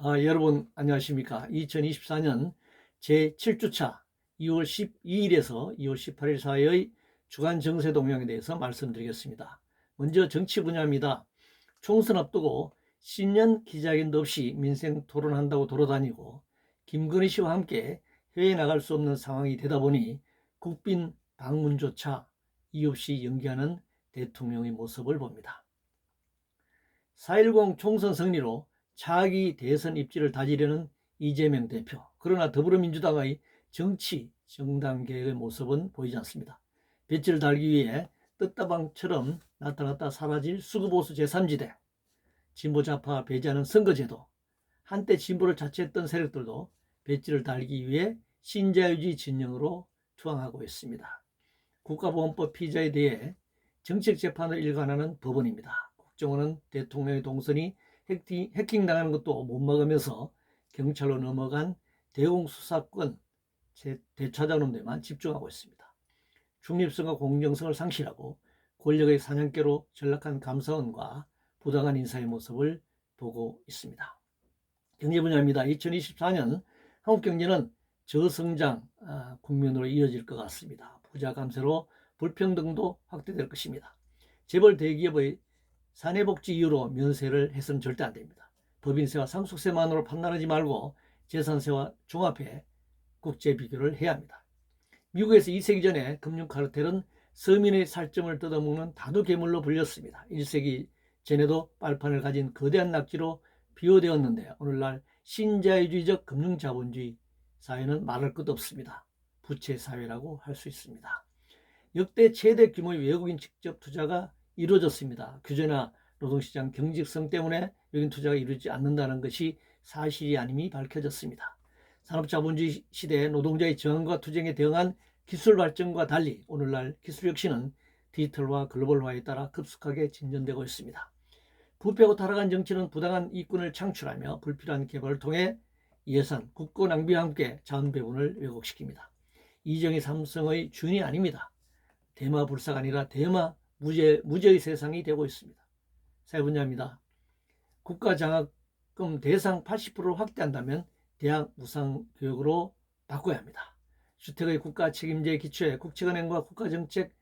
아, 여러분 안녕하십니까. 2024년 제7주차 2월 12일에서 2월 18일 사이의 주간 정세 동향에 대해서 말씀드리겠습니다. 먼저 정치 분야입니다. 총선 앞두고 신년 기자회견도 없이 민생 토론한다고 돌아다니고 김건희 씨와 함께 해외에 나갈 수 없는 상황이 되다 보니 국빈 방문조차 이유 없이 연기하는 대통령의 모습을 봅니다. 4.10 총선 승리로 차기 대선 입지를 다지려는 이재명 대표. 그러나 더불어민주당의 정치 정당 계획의 모습은 보이지 않습니다. 배지를 달기 위해 뜻다방처럼 나타났다 사라질 수구보수 제3지대, 진보좌파 배제하는 선거제도, 한때 진보를 자처했던 세력들도 배지를 달기 위해 신자유주의 진영으로 투항하고 있습니다. 국가보안법 피의자에 대해 정책 재판을 일관하는 법원입니다. 국정원은 대통령의 동선이 해킹, 해킹 당하는 것도 못 막으면서 경찰로 넘어간 대공수사권 대차장놈 데만 집중하고 있습니다. 중립성과 공정성을 상실하고 권력의 사냥개로 전락한 감사원과 부당한 인사의 모습을 보고 있습니다. 경제 분야입니다. 2024년 한국 경제는 저성장 아, 국면으로 이어질 것 같습니다. 부자 감세로 불평등도 확대될 것입니다. 재벌 대기업의 사내복지 이유로 면세를 해서는 절대 안 됩니다. 법인세와 상속세만으로 판단하지 말고 재산세와 종합해 국제 비교를 해야 합니다. 미국에서 2세기 전에 금융 카르텔은 서민의 살점을 뜯어먹는 다두괴물로 불렸습니다. 1세기 전에도 빨판을 가진 거대한 낙지로 비호되었는데 오늘날 신자유주의적 금융자본주의 사회는 말할 것 없습니다. 부채 사회라고 할 수 있습니다. 역대 최대 규모의 외국인 직접 투자가 이루어졌습니다. 규제나 노동시장 경직성 때문에 외국인 투자가 이루어지지 않는다는 것이 사실이 아님이 밝혀졌습니다. 산업자본주의 시대의 노동자의 저항과 투쟁에 대응한 기술 발전과 달리 오늘날 기술 혁신은 디지털화 글로벌화에 따라 급속하게 진전되고 있습니다. 부패고 타락한 정치는 부당한 이권을 창출하며 불필요한 개발을 통해 예산, 국고 낭비와 함께 자원 배분을 왜곡시킵니다. 이정희 삼성의 주인이 아닙니다. 대마 불사가 아니라 대마 무죄, 무죄의 세상이 되고 있습니다. 세 분야입니다. 국가 장학금 대상 80%를 확대한다면 대학 무상 교육으로 바꿔야 합니다. 주택의 국가 책임제에 기초해 국책은행과 국가정책,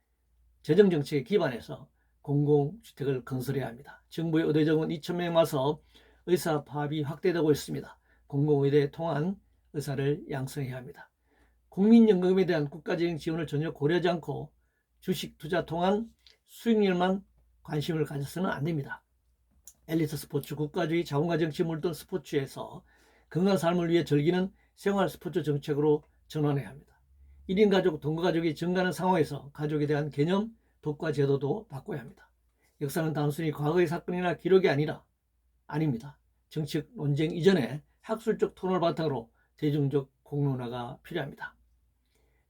재정정책에 기반해서 공공주택을 건설해야 합니다. 정부의 의대정원 2천명 와서 의사 파업이 확대되고 있습니다. 공공의대 통한 의사를 양성해야 합니다. 국민연금에 대한 국가적인 지원을 전혀 고려하지 않고 주식 투자 통한 수익률만 관심을 가져서는 안 됩니다. 엘리트 스포츠, 국가주의, 자본과 정치 물든 스포츠에서 건강한 삶을 위해 즐기는 생활 스포츠 정책으로 전환해야 합니다. 1인 가족, 동거 가족이 증가하는 상황에서 가족에 대한 개념, 독과 제도도 바꿔야 합니다. 역사는 단순히 과거의 사건이나 기록이 아니라 아닙니다. 정치적 논쟁 이전에 학술적 토론을 바탕으로 대중적 공론화가 필요합니다.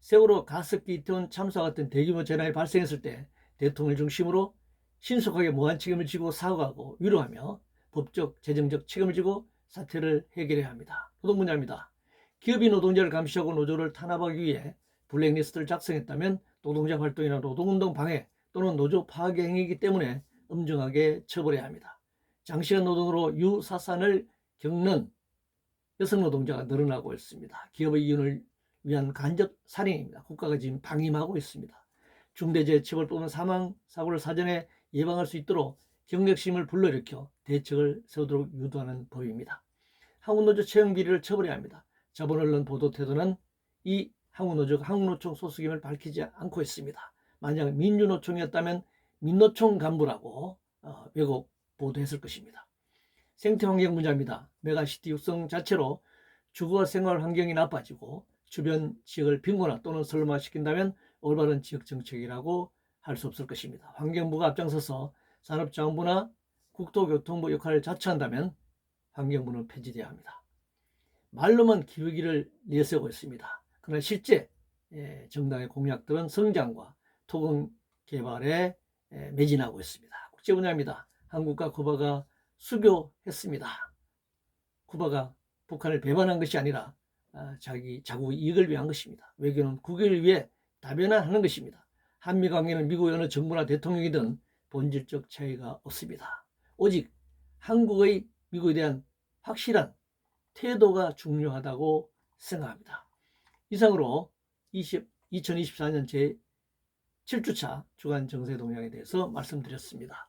세월호 가습기 이태원 참사 같은 대규모 재난이 발생했을 때 대통령을 중심으로 신속하게 무한 책임을 지고 사과하고 위로하며 법적, 재정적 책임을 지고 사태를 해결해야 합니다. 노동 분야입니다. 기업이 노동자를 감시하고 노조를 탄압하기 위해 블랙리스트를 작성했다면 노동자 활동이나 노동운동 방해 또는 노조 파괴 행위이기 때문에 엄정하게 처벌해야 합니다. 장시간 노동으로 유사산을 겪는 여성 노동자가 늘어나고 있습니다. 기업의 이윤을 위한 간접 살인입니다. 국가가 지금 방임하고 있습니다. 중대재해처벌법은 사망 사고를 사전에 예방할 수 있도록 경력심을 불러일으켜 대책을 세우도록 유도하는 법입니다. 한국노조 채용 비리를 처벌해야 합니다. 자본 언론 보도 태도는 이 한국노조가 한국노총 소속임을 밝히지 않고 있습니다. 만약 민주노총이었다면 민노총 간부라고 어, 왜곡 보도했을 것입니다. 생태환경 문제입니다. 메가시티 육성 자체로 주거와 생활 환경이 나빠지고 주변 지역을 빈곤화 또는 설마시킨다면 올바른 지역 정책이라고 할 수 없을 것입니다. 환경부가 앞장서서 산업자원부나 국토교통부 역할을 자처한다면 환경부는 폐지되어야 합니다. 말로만 기후기를 내세우고 있습니다. 그러나 실제 예, 정당의 공약들은 성장과 토건 개발에 예, 매진하고 있습니다. 국제 분야입니다. 한국과 쿠바가 수교했습니다. 쿠바가 북한을 배반한 것이 아니라 아, 자기 자국 이익을 위한 것입니다. 외교는 국익을 위해 다변화하는 것입니다. 한미 관계는 미국 어느 정부나 대통령이든 본질적 차이가 없습니다. 오직 한국의 미국에 대한 확실한 태도가 중요하다고 생각합니다. 이상으로 20, 2024년 제 7주차 주간 정세 동향에 대해서 말씀드렸습니다.